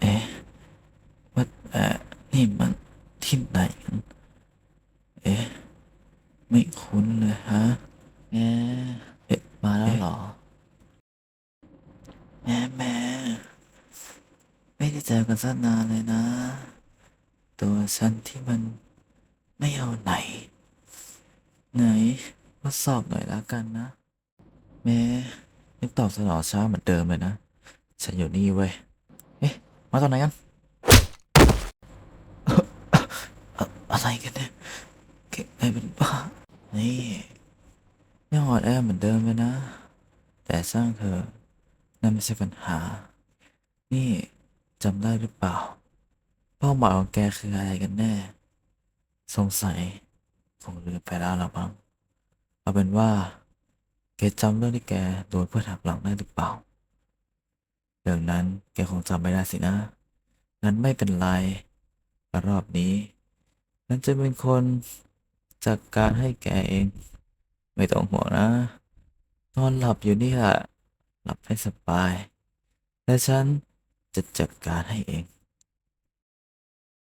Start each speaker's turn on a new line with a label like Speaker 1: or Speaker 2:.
Speaker 1: เอ๊ะวัดแอะนี่มันที่ไหนกันเอ๊ะไม่คุ้นเลยฮะแหมเอ๊ะมาแล้วเหรอแหมแม่ไม่ได้เจอกันสักนานเลยนะ ตัวฉันที่มันไม่เอาไหน ไหนมาสอบหน่อยแล้วกันนะ แม่ยังตอบสนองช้าเหมือนเดิมเลยนะ ฉันอยู่นี่เว้ย มาตอนไหนกัน อะไรกันเนี่ยเก่งไงเป็นบ้า นี่ยังอ่อนแอเหมือนเดิมเลยนะ แต่สร้างเธอ นั่นไม่ใช่ปัญหา นี่จำได้หรือเปล่า เป้าหมายของแกคืออะไรกันแน่ สงสัยคงลืมไปแล้วละมั้งเอาเป็นว่าแกจำเรื่องที่แกโดนเพื่อนหักหลังได้หรือเปล่า เรื่องนั้นแกคงจำไม่ได้สินะงั้นไม่เป็นไร รอบนี้ นั้นจะเป็นคนจัดการให้แกเอง ไม่ต้องห่วงนะ นอนหลับอยู่นี่แหละหลับให้สบาย และฉันจะจัดการให้เอง